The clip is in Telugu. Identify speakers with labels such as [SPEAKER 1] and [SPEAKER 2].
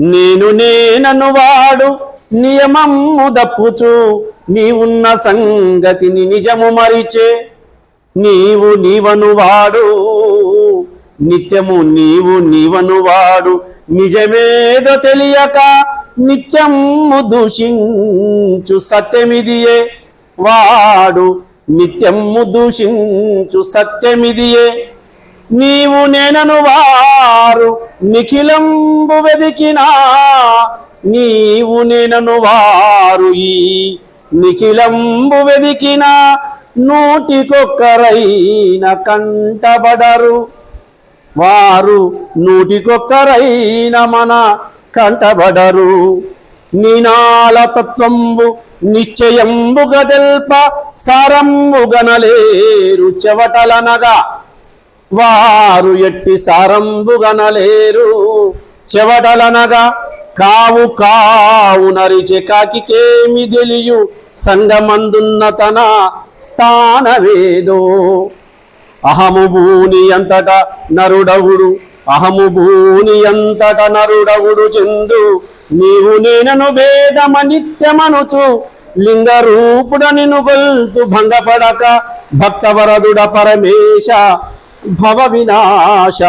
[SPEAKER 1] నేను నేనను వాడు నియమము దప్పుచు నీవున్న సంగతిని నిజము మరిచే. నీవు నీవను వాడు నిత్యము నీవు నీవను వాడు నిజమేదో తెలియక నిత్యము దూషించు సత్యమిదియే. వాడు నిత్యము దూషించు సత్యమిదియే. నీవు నేనను వారు నిఖిలంబు వెదికినా నీవు నేనను వారు ఈ నిఖిలంబు వెదికిన నూటికొక్కరైన కంటబడరు. వారు నూటికొక్కరైన మన కంటబడరు. నినాల తత్వంబు నిశ్చయంబుగా తెల్ప సారంబుగనలేరు చెవటలనగా. వారు ఎట్టి సారంబుగనలేరు. చెవటలనగా కావు కావు నరిచె కాకికేమి తెలియు సంగమందున్న తన స్థానవేదో అహము భూని అంతట నరుడవుడు అహము భూని అంతట నరుడవుడు చెందు. నీవు నేనను భేదమ నిత్యమనుచు లింగ రూపుడ నిను గొల్తు భంగపడక భక్తవరదుడ పరమేశ భవ వినాశ